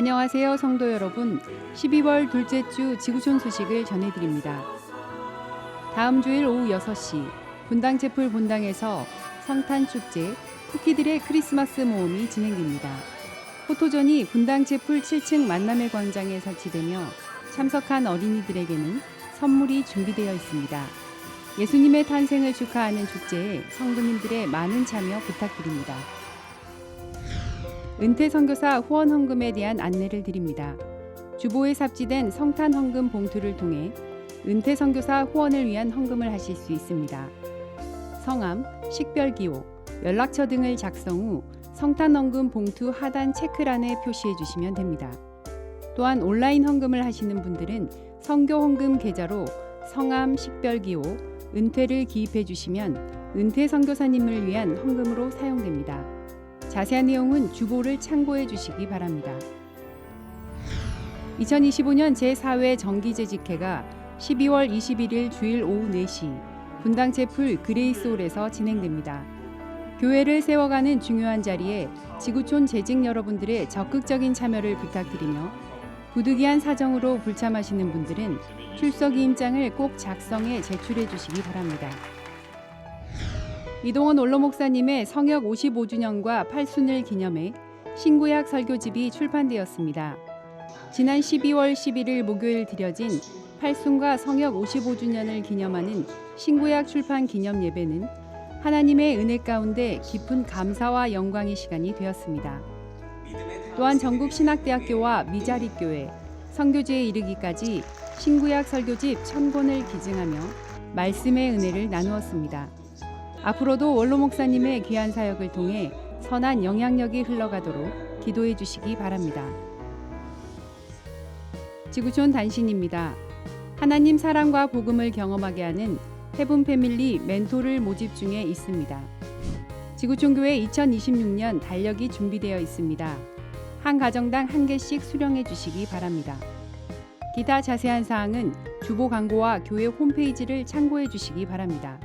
안녕하세요, 성도 여러분. 12월 둘째 주 지구촌 소식을 전해드립니다. 다음 주일 오후 6시 분당 제풀 본당에서 성탄 축제 쿠키들의 크리스마스 모험이 진행됩니다. 포토존이 분당 제풀 7층 만남의 광장에 설치되며 참석한 어린이들에게는 선물이 준비되어 있습니다. 예수님의 탄생을 축하하는 축제에 성도님들의 많은 참여 부탁드립니다. 은퇴 선교사 후원 헌금에 대한 안내를 드립니다. 주보에 삽지된 성탄 헌금 봉투를 통해 은퇴 선교사 후원을 위한 헌금을 하실 수 있습니다. 성함, 식별 기호, 연락처 등을 작성 후 성탄 헌금 봉투 하단 체크란에 표시해 주시면 됩니다. 또한 온라인 헌금을 하시는 분들은 성교 헌금 계좌로 성함, 식별 기호, 은퇴를 기입해 주시면 은퇴 선교사님을 위한 헌금으로 사용됩니다. 자세한 내용은 주보를 참고해 주시기 바랍니다. 2025년 제4회 정기재직회가 12월 21일 주일 오후 4시 분당 제풀 그레이스홀에서 진행됩니다. 교회를 세워가는 중요한 자리에 지구촌 재직 여러분들의 적극적인 참여를 부탁드리며 부득이한 사정으로 불참하시는 분들은 출석 위임장을 꼭 작성해 제출해 주시기 바랍니다. 이동원 원로 목사님의 성역 55주년과 8순을 기념해 신구약 설교집이 출판되었습니다. 지난 12월 11일 목요일 드려진 8순과 성역 55주년을 기념하는 신구약 출판 기념 예배는 하나님의 은혜 가운데 깊은 감사와 영광의 시간이 되었습니다. 또한 전국 신학대학교와 미자립교회, 선교지에 이르기까지 신구약 설교집 천 권을 기증하며 말씀의 은혜를 나누었습니다. 앞으로도 원로 목사님의 귀한 사역을 통해 선한 영향력이 흘러가도록 기도해 주시기 바랍니다. 지구촌 단신입니다. 하나님 사랑과 복음을 경험하게 하는 헤븐 패밀리 멘토를 모집 중에 있습니다. 지구촌 교회 2026년 달력이 준비되어 있습니다. 한 가정당 한 개씩 수령해 주시기 바랍니다. 기타 자세한 사항은 주보 광고와 교회 홈페이지를 참고해 주시기 바랍니다.